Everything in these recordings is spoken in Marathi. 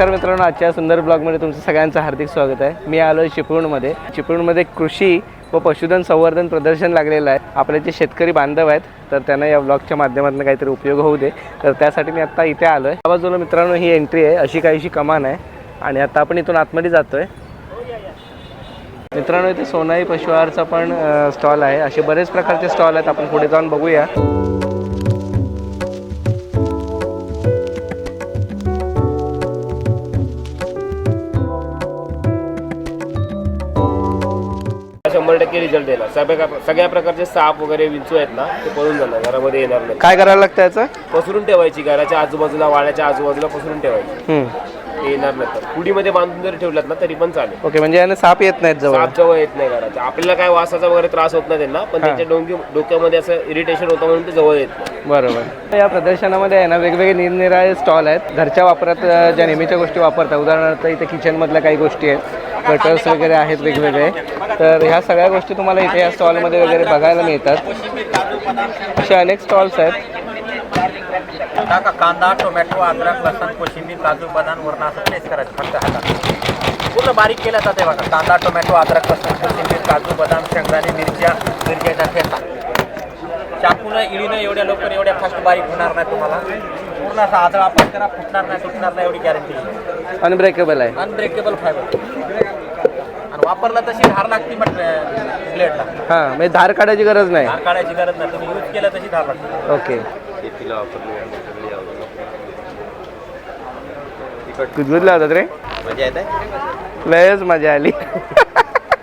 नमस्कार मित्रांनो आजच्या सुंदर ब्लॉगमध्ये तुमचं सगळ्यांचं हार्दिक स्वागत आहे. मी आलो आहे चिपळूणमध्ये. चिपळूणमध्ये कृषी व पशुधन संवर्धन प्रदर्शन लागलेलं आहे. आपले जे शेतकरी बांधव आहेत तर त्यांना या ब्लॉगच्या माध्यमातून काहीतरी उपयोग होऊ दे. तर त्यासाठी मी आत्ता इथे आलो आहे त्या बाजूला मित्रांनो ही एंट्री आहे. अशी काहीशी कमान आहे. आणि आता आपण इथून आतमध्ये जातो आहे मित्रांनो इथे सोनाई पशुहारचा पण स्टॉल आहे. असे बरेच प्रकारचे स्टॉल आहेत. आपण पुढे जाऊन बघूया. टक्के रिझल्ट देणार. सगळ्या सगळ्या प्रकारचे साप वगैरे विंचू आहेत ना ते पळून जाणार. घरामध्ये येणार नाही. काय करायला लागतं याचं? पसरून ठेवायची घराच्या आजूबाजूला वाड्याच्या आजूबाजूला पसरून ठेवायची. हम्म. ते येणार नाही. कुडीमध्ये बांधून जरी ठेवलात ना तरी पण चालेल. ओके म्हणजे याने साप येत नाहीत जवळ. साप जवळ येत नाही घराच्या. आपल्याला काय वासाचा वगैरे त्रास होत नाही त्यांना पण त्यांच्या डोंगी डोक्यामध्ये असं इरिटेशन होतं म्हणून ते जवळ येत नाही. बरोबर. या प्रदर्शनामध्ये आहे ना वेगवेगळे निरनिराळे स्टॉल आहेत. घरच्या वापरात अ, ज्या नेहमीच्या गोष्टी वापरतात. उदाहरणार्थ इथे किचनमधल्या काही गोष्टी आहेत. कटर्स वगैरे आहेत वेगवेगळे. तर ह्या सगळ्या गोष्टी तुम्हाला इथे या स्टॉलमध्ये वगैरे बघायला मिळतात. असे अनेक स्टॉल्स आहेत. टाका कांदा टोमॅटो अद्रक लसण कोशिंबीर काजू बदाम वरण असं प्लेस करायचं. फक्त हातात पूर्ण बारीक केलं जाते बघा. कांदा टोमॅटो अद्रक लसण कोशिंबीर काजू बदाम शेंगदाणे मिरच्या मिरच्याचा ठेचा चाकूनं इळीनं एवढ्या लवकर एवढ्या फास्ट बारीक होणार नाही तुम्हाला. पूर्ण असा आदळ आपण करा फुटणार नाही तुटणार नाही एवढी गॅरंटी अनब्रेकेबल आहे. अनब्रेकेबल फायबर आणि वापरला तशी धार लागते म्हटलं ब्लेडला हां म्हणजे धार काढायची गरज नाही. धार काढायची गरज नाही. तुम्ही यूज केलं तशी धार लागते. ओके कुजबुजला होतात रे मजा येते लयच मजा आली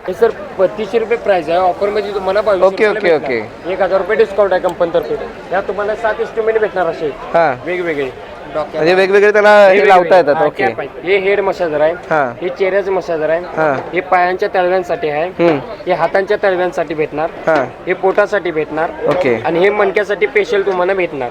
हे सर बत्तीसशे रुपये प्राइस आहे ऑफरमध्ये तुम्हाला बावीसशे ओके, ओके, भेटणार. एक हजार रुपये डिस्काउंट आहे कंपनीतर्फे या तुम्हाला सात इन्स्ट्रुमेंट भेटणार असे हां वेगवेगळे म्हणजे वेगवेगळे त्याला हे लावता येतात ओके. हे हेड मसाजर आहे. हां. हे चेहऱ्याचं मसाजर आहे. हां. हे पायांच्या तळव्यांसाठी आहे. हम्म. हे हातांच्या तळव्यांसाठी भेटणार. हां. हे पोटासाठी भेटणार. ओके. आणि हे मणक्यासाठी स्पेशल तुम्हाला भेटणार.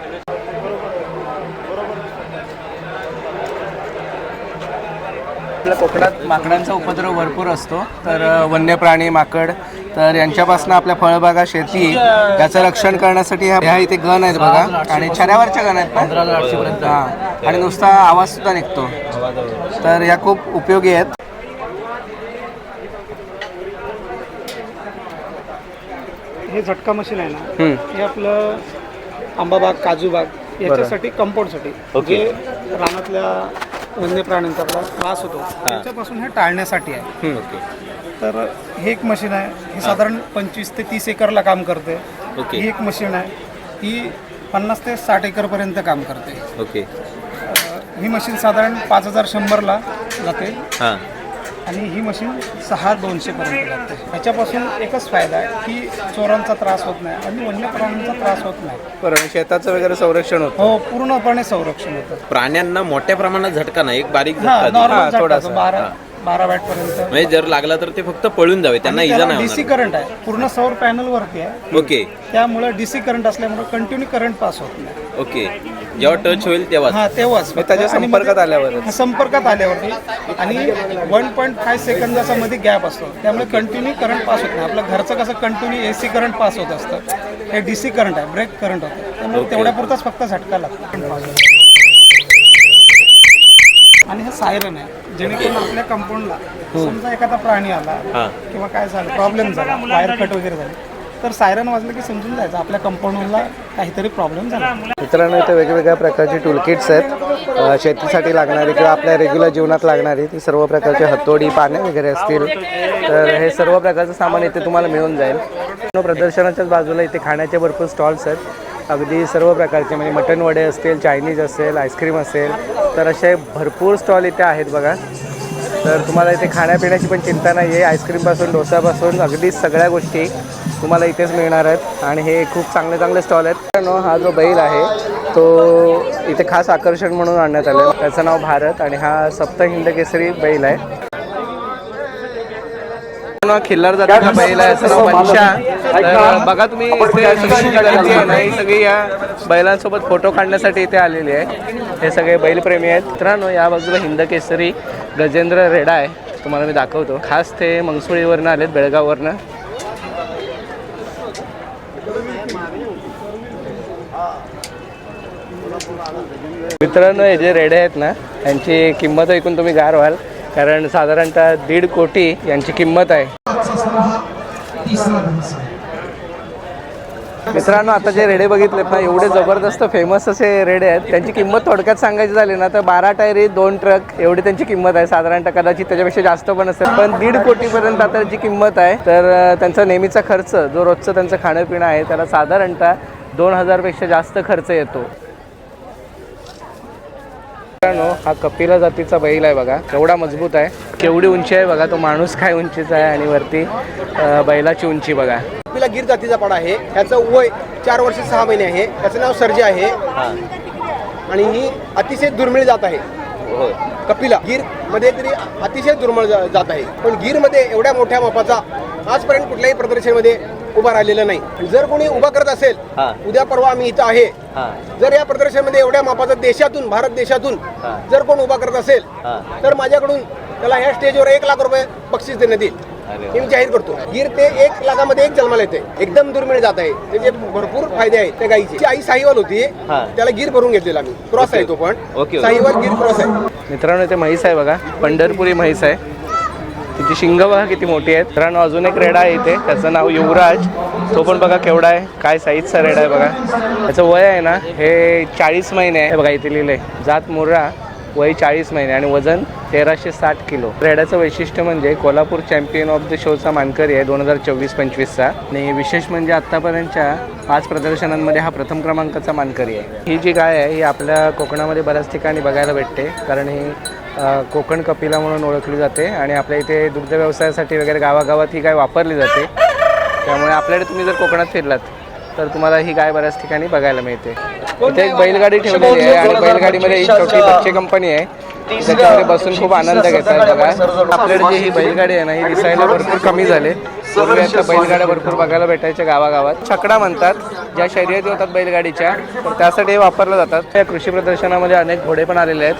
आपल्या कोकणात माकडांचा उपद्रव भरपूर असतो. तर अ, वन्य प्राणी माकड तर यांच्यापासून आपल्या फळबागा शेती याचं रक्षण करण्यासाठी ह्या ह्या इथे गण आहेत बघा. आणि छऱ्यावरच्या गण आहेत ना? हां. आणि नुसता आवाज सुद्धा निघतो. तर या खूप उपयोगी आहेत. हे झटका मशीन आहे ना? हम्म. हे आपलं आंबाबाग काजूबाग याच्यासाठी कंपाऊंडसाठी जे रानातल्या वन्य प्राण्यांचा आपला त्रास होतो. त्याच्यापासून हे टाळण्यासाठी आहे. तर हे एक मशीन आहे. हे साधारण पंचवीस ते तीस एकरला काम करते. ही एक मशीन आहे. ही पन्नास ते साठ एकरपर्यंत काम करते. ओके. ही मशीन साधारण पाच हजार शंभरला जाते. हां. आणि ही मशीन सहा दोनशे पर्यंत जाते ह्याच्यापासून एकच फायदा आहे की चोरांचा त्रास होत नाही आणि वन्य प्राण्यांचा त्रास होत नाही. बरं शेताचं वगैरे संरक्षण होतं? हो पूर्णपणे संरक्षण होतं. प्राण्यांना मोठ्या प्रमाणात झटका नाही एक बारीक झटका. नॉर्मल थोडासा. बारा बारा वॅट पर्यंत म्हणजे जर लागला तर ते फक्त पळून जावे त्यांना इजा नाही डीसी होणार करंट आहे. पूर्ण सौर पॅनल वरती आहे. ओके. त्यामुळे डीसी करंट असल्यामुळे कंटिन्यू करंट पास होत नाही. ओके. जेव्हा टच होईल तेव्हा हा तेव्हाच. मग त्याच्या आणि संपर्कात आल्यावरच. हा, संपर्कात आल्यावरती. आणि वन पॉईंट फाय सेकंदाचा मध्ये गॅप असतो. त्यामुळे कंटिन्यू करंट पास होत नाही. आपलं घरचं कसं continue A C current pass होत असतं. हे डीसी करंट आहे. ब्रेक करंट होतं. त्यामुळे तेवढ्या पुरताच फक्त झटका लागतो. आणि हे सायरन आहे. जेणेकरून आपल्या कंपाऊंडला समजा एखादा प्राणी आला किंवा काय झालं प्रॉब्लेम झाला वायर कट वगैरे झाले तर सायरन वाजलं की समजून जायचं. आपल्या कंपाऊंडला काहीतरी प्रॉब्लेम झाला. मित्रांनो इथे वेगवेगळ्या प्रकारची टूलकिट्स आहेत. अ, शेतीसाठी लागणारी किंवा आपल्या रेग्युलर जीवनात लागणारी ती सर्व प्रकारची हतोडी पाने वगैरे असतील. तर हे सर्व प्रकारचं सामान इथे तुम्हाला मिळून जाईल. मित्रांनो, प्रदर्शनाच्याच बाजूला इथे खाण्याचे भरपूर स्टॉल्स आहेत. अगदी सर्व प्रकारचे म्हणजे मटण वडे असतील चायनीज असेल आईस्क्रीम असेल तर असे भरपूर स्टॉल इथे आहेत बघा. तर तुम्हाला इथे खाण्यापिण्याची पण चिंता नाही आहे आईस्क्रीमपासून डोसापासून अगदी सगळ्या गोष्टी तुम्हाला इथेच मिळणार आहेत. आणि हे खूप चांगले चांगले स्टॉल आहेत. मित्रांनो, हा जो बैल आहे तो इथे खास आकर्षण म्हणून आणण्यात आलं त्याचं नाव भारत आणि हा सप्त हिंद केसरी बैल आहे. मित्रांनो, खिल्लार जातीचा बैल आहे याचं नाव मनशा तर बघा तुम्ही इथे सगळी गर्दी आहे ना ही सगळी या बैलांसोबत फोटो काढण्यासाठी इथे आलेली आहे. हे सगळे बैलप्रेमी आहेत. मित्रांनो या बाजूला हिंद केसरी गजेंद्र रेडा आहे. तुम्हाला मी दाखवतो. खास ते मंगसुळीवरनं आलेत बेळगाववरनं. मित्रांनो हे जे रेडे आहेत ना यांची किंमत ऐकून तुम्ही गार व्हाल. कारण साधारणतः दीड कोटी यांची किंमत आहे. मित्रांनो आता जे रेडे बघितलेत ना एवढे जबरदस्त फेमस असे रेडे आहेत. त्यांची किंमत थोडक्यात सांगायची झाली ना तर बारा टायरी दोन ट्रक एवढी त्यांची किंमत आहे. साधारणतः कदाचित त्याच्यापेक्षा जास्त पण असेल. पण दीड कोटीपर्यंत आता जी किंमत आहे तर त्यांचा नेहमीचा खर्च जो रोजचं त्यांचं खाणं पिणं आहे त्याला साधारणतः दोन हजारपेक्षा जास्त खर्च येतो. मित्रांनो हा कपिला जातीचा बैल आहे बघा. केवढा मजबूत आहे. केवढी उंची आहे बघा तो माणूस काय उंचीचा आहे आणि वरती बैलाची उंची बघा. कपिला गिर जातीचा पाडा आहे. ह्याचं वय चार वर्ष सहा महिने आहे. त्याचं नाव सर्जे आहे. आणि ही अतिशय दुर्मिळ जात आहे. कपिला. गिरमध्ये तरी अतिशय दुर्मिळ जात आहे. पण गिरमध्ये एवढ्या मोठ्या मापाचा आजपर्यंत कुठल्याही प्रदर्शनमध्ये उभा राहिलेला नाही. जर कोणी उभा करत असेल उद्या परवा आम्ही इथं आहे. जर या प्रदर्शनमध्ये एवढ्या मापाचा देशातून भारत देशातून जर कोण उभा करत असेल तर माझ्याकडून त्याला ह्या स्टेजवर एक लाख रुपये बक्षीस देण्यात येईल. हे मी जाहीर करतो गिर ते एक लाखामध्ये एक जन्माला येते. एकदम दुर्मिळ जात आहे. त्याचे भरपूर फायदे आहेत त्या गाईची. ती आई साहिवाल होती. त्याला गिर भरून घेतलेला मी. क्रॉस आहे तो पण. साहिवाल गिर क्रॉस आहे. मित्रांनो इथे म्हैस आहे बघा. पंढरपुरी म्हैस आहे. तिची शिंग बघा किती मोठी आहेत. मित्रांनो अजून एक रेडा आहे इथे. त्याचं नाव युवराज. तो पण बघा केवढा आहे. काय साईजचा रेडा आहे बघा. त्याचं वय आहे ना हे चाळीस महिने आहे. बघा इथे लिहिलंय. जात मुर्रा वय चाळीस महिने. आणि वजन तेराशे साठ किलो. रेड्याचं वैशिष्ट्य म्हणजे कोल्हापूर चॅम्पियन ऑफ द शोचा मानकरी आहे दोन हजार चोवीस पंचवीसचा. आणि विशेष म्हणजे आत्तापर्यंतच्या पाच प्रदर्शनांमध्ये हा प्रथम क्रमांकाचा मानकरी आहे. ही जी गाय आहे ही आपल्या कोकणामध्ये बऱ्याच ठिकाणी बघायला भेटते. कारण ही कोकण कपिला म्हणून ओळखली जाते आणि आपल्या इथे दुग्ध व्यवसायासाठी वगैरे गावागावात ही गाय वापरली जाते. त्यामुळे आपल्याकडे तुम्ही जर कोकणात फिरलात तर तुम्हाला ही गाय बऱ्याच ठिकाणी बघायला मिळते. इथे एक बैलगाडी ठेवलेली आहे आणि बैलगाडीमध्ये ही छोटी बच्चे कंपनी आहे. त्याच्यामध्ये बसून खूप आनंद घेतात बघा आपल्याकडे जी ही बैलगाडी आहे ना ही दिसायला भरपूर कमी झाले. पूर्वी आता बैलगाड्या भरपूर बघायला भेटायच्या गावागावात. छकडा म्हणतात ज्या शर्यती होतात बैलगाडीच्या त्यासाठी हे वापरल्या जातात. या कृषी प्रदर्शनामध्ये अनेक घोडे पण आलेले आहेत.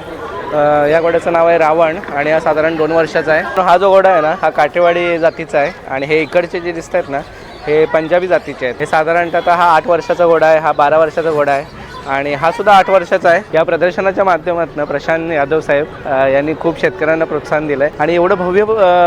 या घोड्याचं नाव आहे रावण आणि हा साधारण दोन वर्षाचा आहे. हा जो घोडा आहे ना हा काटेवाडी जातीचा आहे आणि हे इकडचे जे दिसत आहेत ना हे पंजाबी जातीचे आहेत. हे साधारणतः हा आठ वर्षाचा घोडा आहे हा बारा वर्षाचा घोडा आहे. आणि हा सुद्धा आठ वर्षाचा आहे. या प्रदर्शनाच्या माध्यमातून प्रशांत यादव साहेब यांनी खूप शेतकऱ्यांना प्रोत्साहन दिलं आहे आणि एवढं भव्य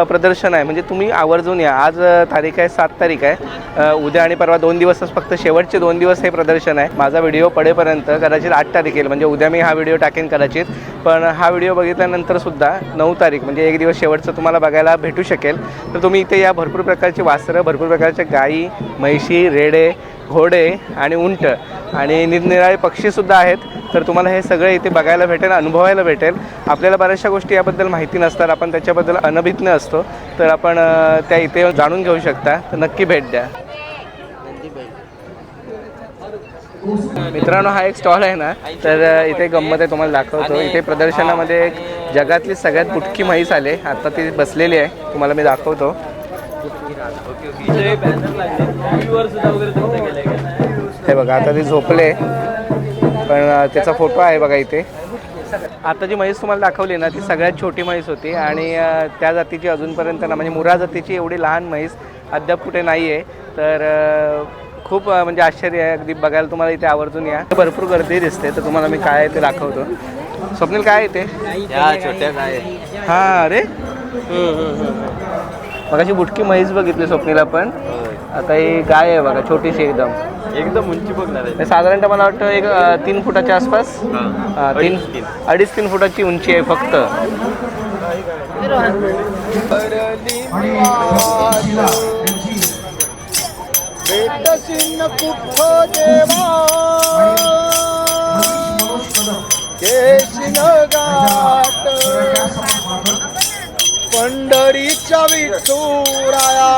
प्रदर्शन आहे. म्हणजे तुम्ही आवर्जून या. आज तारीख आहे सात तारीख आहे. उद्या आणि परवा दोन दिवसच फक्त शेवटचे दोन दिवस हे प्रदर्शन आहे. माझा व्हिडिओ पडेपर्यंत कदाचित आठ तारीख येईल. म्हणजे उद्या मी हा व्हिडिओ टाकेन कदाचित. पण हा व्हिडिओ बघितल्यानंतर सुद्धा नऊ तारीख म्हणजे एक दिवस शेवटचं तुम्हाला बघायला भेटू शकेल. तर तुम्ही इथे या भरपूर प्रकारची वासरं भरपूर प्रकारच्या गायी म्हैशी रेडे घोडे आणि उंट आणि निरनिराळे पक्षीसुद्धा आहेत. तर तुम्हाला हे सगळे इथे बघायला भेटेल अनुभवायला भेटेल. आपल्याला बऱ्याचशा गोष्टी याबद्दल माहिती नसतात. आपण त्याच्याबद्दल अनभिज्ञ असतो. तर आपण त्या इथे जाणून घेऊ शकता. तर नक्की भेट द्या. मित्रांनो हा एक स्टॉल आहे ना? तर इथे गंमत आहे तुम्हाला दाखवतो. इथे प्रदर्शनामध्ये एक जगातली सगळ्यात बुटकी म्हैस आले आता ती बसलेली आहे. तुम्हाला मी दाखवतो. हे बघा आता ते झोपले पण त्याचा फोटो आहे बघा इथे. आता जी म्हैस तुम्हाला दाखवली ना ती सगळ्यात छोटी म्हैस होती आणि त्या जातीची अजूनपर्यंत ना म्हणजे मुरा जातीची एवढी लहान म्हैस अद्याप कुठे नाही आहे तर खूप म्हणजे आश्चर्य आहे. अगदी बघायला तुम्हाला इथे आवर्जून या. भरपूर गर्दी दिसते तर तुम्हाला मी काय आहे ते दाखवतो. स्वप्नील काय आहे ते या छोट्या काय हां अरे. मगाशी बुटकी म्हैस बघितली स्वप्नीला पण. आता ही गाय आहे बघा छोटीशी एकदम. एकदम उंची बघणार आहे. साधारणतः मला वाटतं एक अ, तीन फुटाच्या आसपास. हा, तीन अडीच तीन. फुटाची उंची आहे फक्त. देवा. पंढरीच्या विठुराया.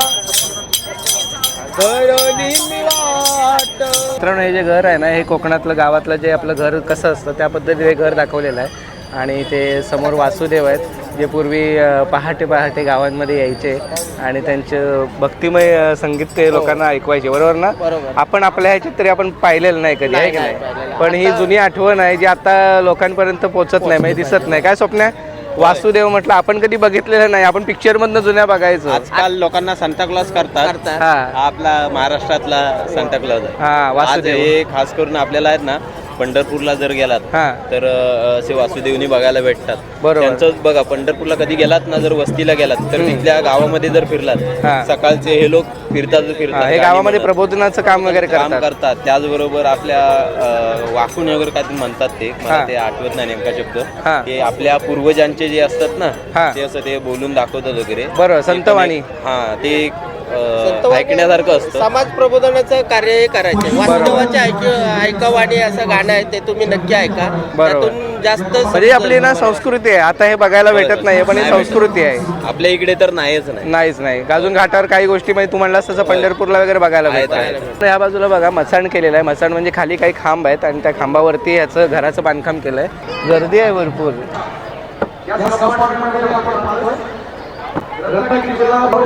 मिळाट मित्रांनो हे जे घर आहे ना हे कोकणातलं गावातलं जे आपलं घर कसं असतं त्या पद्धतीने हे घर दाखवलेलं आहे. आणि ते समोर वासुदेव आहेत जे पूर्वी पहाटे पहाटे गावांमध्ये यायचे आणि त्यांचं भक्तिमय संगीत ते लोकांना ऐकवायचे बरोबर ना? आपण आपल्या ह्याच्यात तरी आपण पाहिलेलं नाही कधी आहे की नाही पण ही जुनी आठवण आहे जी आता लोकांपर्यंत पोहोचत नाही म्हणजे दिसत नाही. काय स्वप्न आहे? वासुदेव म्हटलं आपण कधी बघितलेलं नाही आपण पिक्चर मधनं जुन्या बघायचो. आजकाल लोकांना सांता क्लॉज करतात. हा हा. आपला महाराष्ट्रातला सांता क्लॉज आहे. हा आज वासुदेव. हे खास करून आपल्याला आहेत ना पंढरपूरला जर गेलात हा. तर अ, असे वासुदेवनी बघायला भेटतात. बरोबर. त्यांचं बघा पंढरपूरला कधी गेलात ना जर वस्तीला गेलात तर तिथल्या गावामध्ये जर. फिरलात सकाळचे हे लोक फिरतात फिरतात हे गावामध्ये प्रबोधनाचं काम वगैरे काम करतात त्याचबरोबर आपल्या वाकून वगैरे काय म्हणतात ते. मला ते आठवत नाही नेमका हा. शब्द ते आपल्या पूर्वजांचे जे असतात ना. ते असं ते बोलून दाखवतात वगैरे पण संतवाणी. हा ते ऐकण्यासारखं असतं समाज प्रबोधनाचं कार्य हे करायचे वास्तवाचे ऐक ऐकावाणी असं गाणं आहे ते तुम्ही नक्की ऐका बरोबर. त्यातून जास्त म्हणजे आपली ना संस्कृती आहे. आता हे बघायला भेटत नाही पण ही संस्कृती आहे. आपल्या इकडे तर नाहीच नाही. नाहीच नाही. अजून घाटावर काही गोष्टी म्हणजे तू म्हणलास तसं पंढरपूरला वगैरे बघायला भेटतं. तर या बाजूला बघा मचाण केलेलं आहे. मचाण म्हणजे खाली काही खांब आहेत आणि त्या खांबावरती याचं घराचं बांधकाम केलंय. गर्दी आहे भरपूर.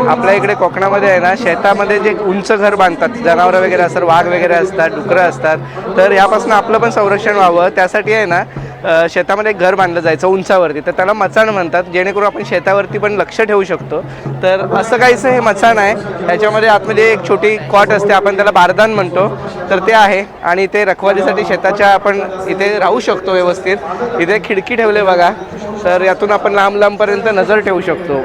आपल्या इकडे कोकणामध्ये आहे ना शेतामध्ये जे उंच घर बांधतात जनावरं वगैरे असतात वाघ वगैरे असतात डुकरं असतात तर यापासून आपलं पण संरक्षण व्हावं. त्यासाठी आहे ना शेतामध्ये घर बांधलं जायचं उंचावरती. तर त्याला मचाण म्हणतात जेणेकरून आपण शेतावरती पण लक्ष ठेवू शकतो. तर असं काहीसं हे मचाण आहे. त्याच्यामध्ये आतमध्ये एक छोटी कॉट असते आपण त्याला बारदान म्हणतो. तर ते आहे आणि ते रखवालीसाठी शेताच्या आपण इथे राहू शकतो व्यवस्थित. इथे खिडकी ठेवले बघा. तर यातून आपण लांब लांबपर्यंत नजर ठेवू शकतो.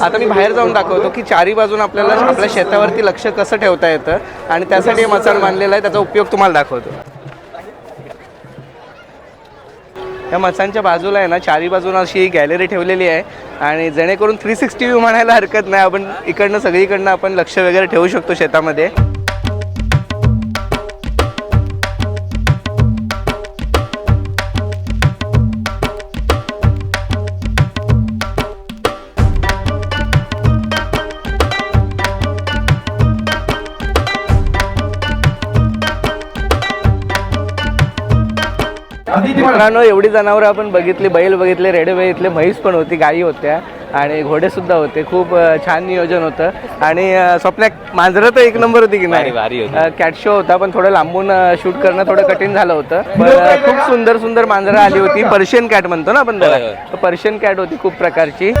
आता मी बाहेर जाऊन दाखवतो की चारी बाजून आपल्याला आपल्या शेतावरती लक्ष कसं ठेवता येतं आणि त्यासाठी हे मचाण बांधलेलं आहे. त्याचा उपयोग तुम्हाला दाखवतो. या मचांच्या बाजूला आहे ना चारी बाजूला अशी गॅलरी ठेवलेली आहे. आणि जेणेकरून थ्री सिक्स्टी व्ह्यू म्हणायला हरकत नाही. आपण इकडनं सगळीकडनं आपण लक्ष वगैरे ठेवू शकतो शेतामध्ये. मित्रांनो एवढी जनावरं आपण बघितली बैल बघितले रेडे बघितले म्हैस पण होती गायी होत्या आणि घोडे सुद्धा होते. खूप छान नियोजन होतं. आणि स्वप्ना मांजरं तर एक नंबर होती की नाही. कॅट शो होता. पण थोडं लांबून शूट करणं थोडं कठीण झालं होतं. पण खूप सुंदर सुंदर मांजरं आली होती. पर्शियन कॅट म्हणतो ना आपण त्याला. पर्शियन कॅट होती खूप प्रकारची.